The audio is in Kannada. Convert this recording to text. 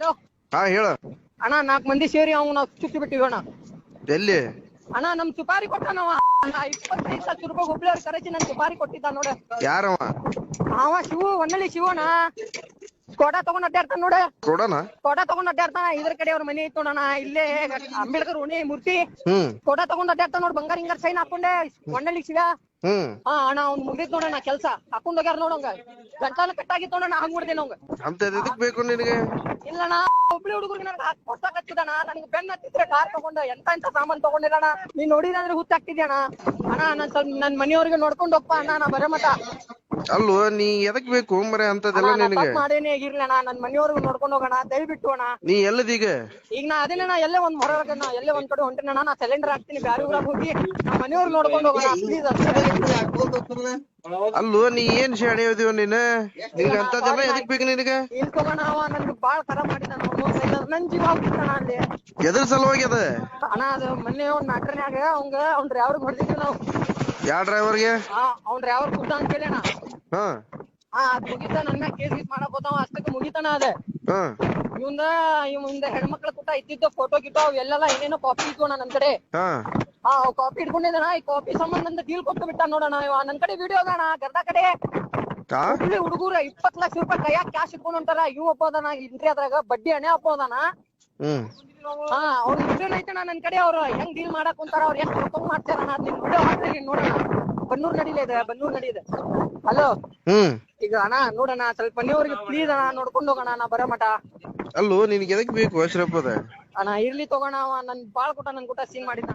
ಹಲೋ? ಹಾ ಹೇಳ. ಅಣ್ಣ ನಾಲ್ಕು ಮಂದಿ ಸೇರಿ ಅವ್ನು ನಾವು ಚುಚ್ಚಿ ಬಿಟ್ಟಿವಿ ಅಣ್ಣ. ಎಲ್ಲಿ? ಅಣ್ಣ ನಮ್ ಸುಪಾರಿ ಕೊಟ್ಟನವ. ಅಣ್ಣ ಇಪ್ಪತ್ತೈದು ಸಾವಿರ ರೂಪಾಯಿ ಹುಬ್ಳಿ ಅವ್ರ ಕರೆಸಿ ನನ್ ಸುಪಾರಿ ಕೊಟ್ಟಿದ್ದ ನೋಡ. ಯಾರವ? ಅವ ಶಿವು ಒನ್ನಳ್ಳಿ ಶಿವಣ್ಣ ಕೊಡ ತಗೊಂಡ್ ಅಡ್ಡಾಡ್ತಾನ ನೋಡ. ಕೊಡೋಣ ಕೊಡ ತಗೊಂಡ್ ಅಡ್ಡಾಡ್ತಾನ. ಇದ್ರ ಕಡೆ ಅವ್ರ ಮನೆ ಇತ್ತು ನೋಡಣ ಇಲ್ಲೇ ಅಂಬೇಡ್ಕರ್ ಉಣಿ ಮೂರ್ತಿ. ಹ್ಮ್. ಕೋಟ ತಗೊಂಡ್ ಅಡ್ಡಾಡ್ತಾನ ನೋಡ್ ಬಂಗಾರ ಹಿಂಗಾರ ಸೈನ್ ಹಾಕೊಂಡೆ. ಒನ್ನಳ್ಳಿ ಶಿವ. ಹ್ಮ್. ಹಾ ಅಣ್ಣ ಅವ್ನ್ ಮುಗಿದ್ ನೋಡಣ ಕೆಲ್ಸ. ಹಾಕೊಂಡ್ ಹೋಗ್ಯಾರ ನೋಡಂಗ ಗಂಟಾನು ಕಟ್ಟಾಗಿತ್ತು ನೋಡಣ ಹಂಗ್ ಮಾಡ್ದೆ ನಂಗ ಅಂತ ಎದಕ್ ಬೇಕು ನಿನಗೆ? ಇಲ್ಲಣ್ಣ, ಒಬ್ಳಿ ಹುಡುಗರಿಗೆ ನನಗೆ ಹೊಸ ಹಚ್ಚಿದಣ ನನಗೆ ಬೆನ್ನ ಹತ್ತಿದ್ರೆ ಕಾರ್ ತಗೊಂಡ ಎಂತ ಎಂತ ಸಾಮಾನ್ ತಗೊಂಡಿರಣ ನೀನ್ ನೋಡಿದ್ರೆ ಹುಚ್ಚಾಗ್ತಿದ್ಯಣ್ಣ ಅಣ್ಣ, ನಾನ್ ಸ್ವಲ್ಪ ನನ್ ಮನೆಯವ್ರಿಗೆ ನೋಡ್ಕೊಂಡು ಹೋಗ್ಪ ಅಣ್ಣ, ನಾ ಬರೋ ಮಟ ಅಲ್ಲೋ ನೀ ಎದಕ್ ಬೇಕು ಮರೆ ಅಂತದೆಲ್ಲ ಅಣ್ಣ, ನಾ ನಿನಗೆ? ಮಾಡೇನೆ ನನ್ನ ನನ್ ಮನೆಯವ್ರಿಗೆ ನೋಡ್ಕೊಂಡು ಹೋಗೋಣ ದಯವಿಟ್ಟು ಅಣ್ಣ. ನೀ ಎಲ್ಲದೀಗ? ಈಗ ನಾ ಅದೇನ ಎಲ್ಲೇ ಒಂದ್ ಹೊರಗೆ ನಾ ಎಲ್ಲೇ ಒಂದ್ ಕಡೆ ಹೊಂಟಿನ ನಾ ಸಿಲಿಂಡರ್ ಹಾಕ್ತೀನಿ ಬ್ಯಾರೆ ಊರಾಗ ಹೋಗಿ ನಮ್ಮ ಮನೆಯವ್ರು ನೋಡ್ಕೊಂಡು ಹೋಗೋಣ ಪ್ಲೀಸ್ ಅಲ್ಲೋ ನೀ ಏನ್ ಶಾಣೆ ಹೋದಿವ ನೀನ? ನಿನಗ ಅಂತದೆಲ್ಲ ಎದಕ್ ಬೇಕು ನಿನಗ? ಇಲ್ಲಿ ತಗೋಣ ಅವ ನನ್ಗೆ ಬಾಳ ಖರಾಬ್ ಮಾಡಿದ ನನ್ ಜೀವ ಹೋಗ್ತಾನ ಅಲ್ಲಿ. ಎದ್ರ ಸಲುವಾಗಿ ಅದ? ಅಣ್ಣ ಅದು ಮೊನ್ನೆ ಒಂದ್ ಮ್ಯಾಟ್ರನ್ಯಾಗ ಅವಂಗ ಅವ್ನ ಡ್ರೈವರ್ಗೆ ಹೊಡೆದಿದ್ವಿ ನಾವು. ಯಾವ ಡ್ರೈವರ್ಗೆ ಆ ಅವ್ನ ಡ್ರೈವರ್ ಕುಡ್ದ ಅಂತ ಕೇಳಣ ಹಾ. ಹಾ ಅದ್ ಮುಗಿತ ನನ್ ಮ್ಯಾಗ ಕೇಸ್ ಗೀಸ್ ಮಾಡಕ್ ಹೋತಾವ ಅಷ್ಟಕ್ಕೆ ಮುಗಿತಾನ ಅದ. ಹಾ. ಇವಂದ ಇವಂದ ಹೆಣ್ಮಕ್ಳ ಕೂಟ ಇದ್ದಿದ್ದ ಫೋಟೋ ಗಿಟೋ ಅವೆಲ್ಲ ಏನೇನೋ ಕಾಪಿ ಇದ್ವು ನನ್ ಕಡೆ. ಹಾ. ಹಾ ಕಾಪಿ ಇಟ್ಕೊಂಡಿದ್ದಾನ ಈ ಕಾಪಿ ಸಂಬಂಧ ನಂದು ಡೀಲ್ ಕೊಟ್ಟು ಬಿಟ್ಟ ನೋಡಣ ಇವ. ನನ್ ಕಡೆ ವಿಡಿಯೋ ಅದಾಣ ಗರ್ದ ಕಡೆ. ಹುಡುಗರ ಇಪ್ಪತ್ ಲಕ್ಷ ರೂಪಾಯಿ ಕೈಯಾಗ ಕ್ಯಾಶ್ ಇಟ್ಕೊಂಡ್ ಹೊಂಟಾರ. ಇವ್ ಒಪ್ಪೋದಾನ ಅದಾನ ಇಂಟ್ರಿ ಅದ್ರಾಗ. ಬಡ್ಡಿ ಹಣೆ ಒಪ್ಪೋದಾನ ಅದಾನ ಹ್ಮ್. ಹಾ ಅವ್ರ ವಿಡಿಯೋ ನನ್ ಕಡೆ ಅವ್ರು ಹೆಂಗ್ ಡೀಲ್ ಮಾಡಕ್ ಕುಂತಾರ ಅವ್ರ ಎಷ್ಟ್ ರೊಕ್ಕ ಮಾಡ್ತಾರ ಅದ್ ನಿನ್ ವಿಡಿಯೋ ಹಾಕ್ತೀನಿ ನೋಡೋಣ ಬನ್ನೂರ್ ನಡಿಲೆ ಇದೆ ಬನ್ನೂರ್ ನಡಿದೆ. ಹಲೋ ಹ್ಮ್. ಈಗ ಅಣ್ಣ ನೋಡಣ ಸ್ವಲ್ಪ ಪ್ಲೀಸ್ ಅಣ್ಣ ನೋಡ್ಕೊಂಡು ಹೋಗೋಣ ನಾ ಬರೋ ಅಲ್ಲೋ ನಿನಗೆ ಎದಕ್ ಬೇಕು ಅಶ್ರಫ್ ಅದ ಅಣ್ಣ ಇರ್ಲಿ ತಗೋಣ ಅವ ನನ್ ಬಾಳ್ ಕೂಟ ನನ್ ಕೂಟ ಸೀನ್ ಮಾಡಿದ್ದ